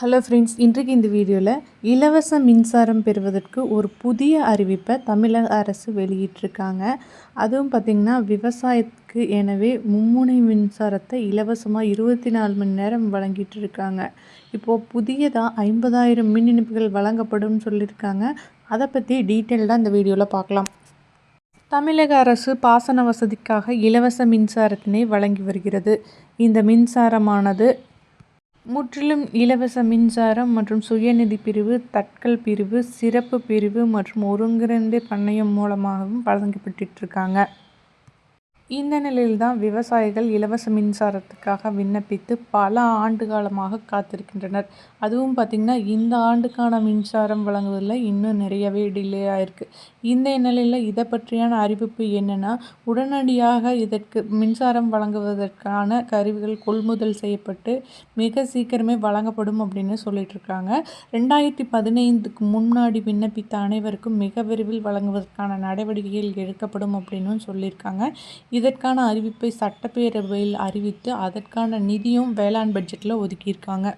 Hello friends இன்றைக்கு இந்த வீடியோவில் இலவச மின்சாரம் பெறுவதற்கு ஒரு புதிய அறிவிப்பை தமிழக அரசு வெளியிட்டிருக்காங்க. அதுவும் பார்த்திங்கன்னா விவசாயத்துக்கு எனவே மும்முனை மின்சாரத்தை இலவசமாக இருபத்தி நாலு மணி நேரம் வழங்கிட்டு இருக்காங்க இப்போது புதியதாக ஐம்பதாயிரம் மின் இணைப்புகள் வழங்கப்படும் சொல்லியிருக்காங்க. அதை பற்றி டீட்டெயில்டாக இந்த வீடியோவில் பார்க்கலாம் தமிழக அரசு பாசன வசதிக்காக இலவச மின்சாரத்தினை வழங்கி வருகிறது. இந்த மின்சாரமானது முற்றிலும் இலவச மின்சாரம் மற்றும் சுயநிதி பிரிவு தட்கல் பிரிவு சிறப்பு பிரிவு மற்றும் ஒருங்கிணைந்த பண்ணையம் மூலமாகவும் வழங்கப்பட்டுருக்காங்க. இந்த நிலையில்தான் விவசாயிகள் இலவச மின்சாரத்துக்காக விண்ணப்பித்து பல ஆண்டு காலமாக காத்திருக்கின்றனர். அதுவும் பார்த்திங்கன்னா இந்த ஆண்டுக்கான மின்சாரம் வழங்குவதில் இன்னும் நிறையவே டிலே ஆயிருக்கு. இந்த நிலையில் இதை பற்றியான அறிவிப்பு என்னென்னா உடனடியாக இதற்கு மின்சாரம் வழங்குவதற்கான கருவிகள் கொள்முதல் செய்யப்பட்டு மிக சீக்கிரமே வழங்கப்படும் அப்படின்னு சொல்லிட்டு இருக்காங்க ரெண்டாயிரத்தி பதினைந்துக்கு முன்னாடி விண்ணப்பித்த அனைவருக்கும் மிக விரைவில் வழங்குவதற்கான நடவடிக்கைகள் எடுக்கப்படும் அப்படின்னு சொல்லியிருக்காங்க. இதற்கான அறிவிப்பை சட்டப்பேரவையில் அறிவித்து அதற்கான நிதியும் வேளாண் பட்ஜெட்டில் ஒதுக்கியிருக்காங்க.